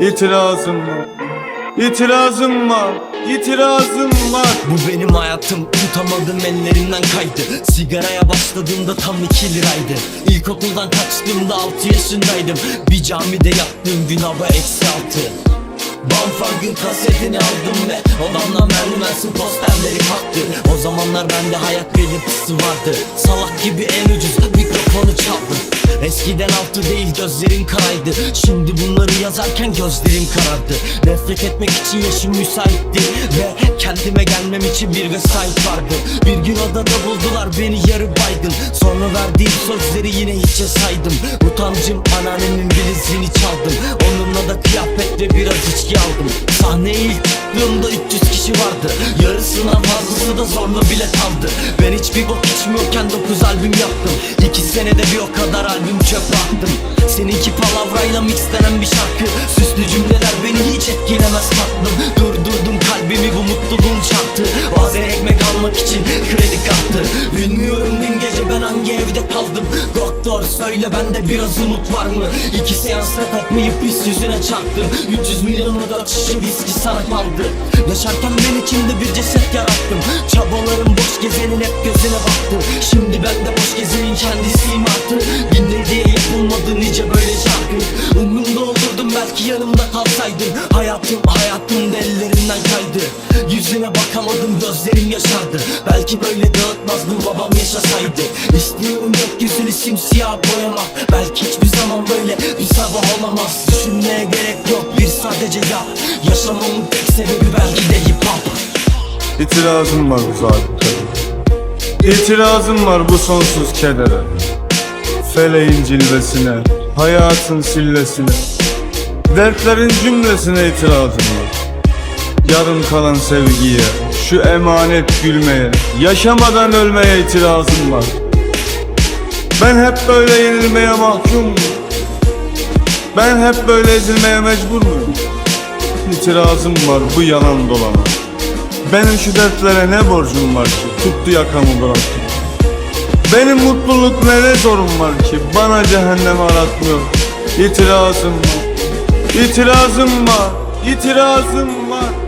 İtirazım var. İtirazım var. İtirazım var. Bu benim hayatım. Tutamadım ellerimden kaydı. Sigaraya başladığımda tam iki liraydı. İlkokuldan kaçtığımda altı yaşındaydım. Bir camide yattığım gün hava eksi altı. Bamfang'ın kasetini aldım ve Odamdan merdivensin posterleri kalktı. O zamanlar bende hayat belirtisi vardı. Salak gibi en ucuz mikrofonu çaldım Eskiden altı değil gözlerim karaydı. Şimdi bunları yazarken gözlerim karardı. Nefret etmek için yaşım müsaitti Ve kendime gelmem için bir vesait vardı. Bir gün odada buldular beni yarı baygın. Sonra verdiğim sözleri yine hiçe saydım. Utancım anneannemin bilizini çaldım. Onunla da kıyafet vardı Yarısından fazlası da zorla bilet aldı Ben hiçbir bok içmiyorken 9 albüm yaptım. 2 senede bir o kadar albüm çöpe attım. Seninki palavrayla mixlenen bir şarkı. Süslü cümleler beni hiç etkilemez almak için kredi kartı. Bilmiyorum dün gece ben hangi evde kaldım. Doktor söyle bende biraz umut var mı? İki seansla takmayıp pis yüzüne çarptım. 300 milyonu da şişe viski sana kaldı. Yaşarken ben içimde bir ceset yarattım. Çabalarım boş gezenin hep gözüne baktı. Şimdi ben de boş gezenin kendisiyim kalsaydın Hayatım hayatım da ellerinden kaydı. Yüzüne bakamadım gözlerim yaşardı. Belki böyle dağıtmazdım babam yaşasaydı. İstiyorum gökyüzünü simsiyah boyamak. Belki hiçbir zaman böyle bir sabah olamaz. Düşünmeye gerek yok bir sadece yap Yaşamamın tek sebebi belki de hip hop. İtirazım var bu zabıtaya İtirazım var bu sonsuz kedere. Feleğin cilvesine Hayatın sillesine Dertlerin cümlesine itirazım var Yarım kalan sevgiye Şu emanet gülmeye Yaşamadan ölmeye itirazım var. Ben hep böyle yenilmeye mahkum? Ben hep böyle ezilmeye mecbur muyum? İtirazım var bu yalan dolana. Benim şu dertlere ne borcum var ki? Tuttu yakamı bıraktı Benim mutluluk ne zorum var ki? Bana cehennem aratmıyor. İtirazım var İtirazım var İtirazım var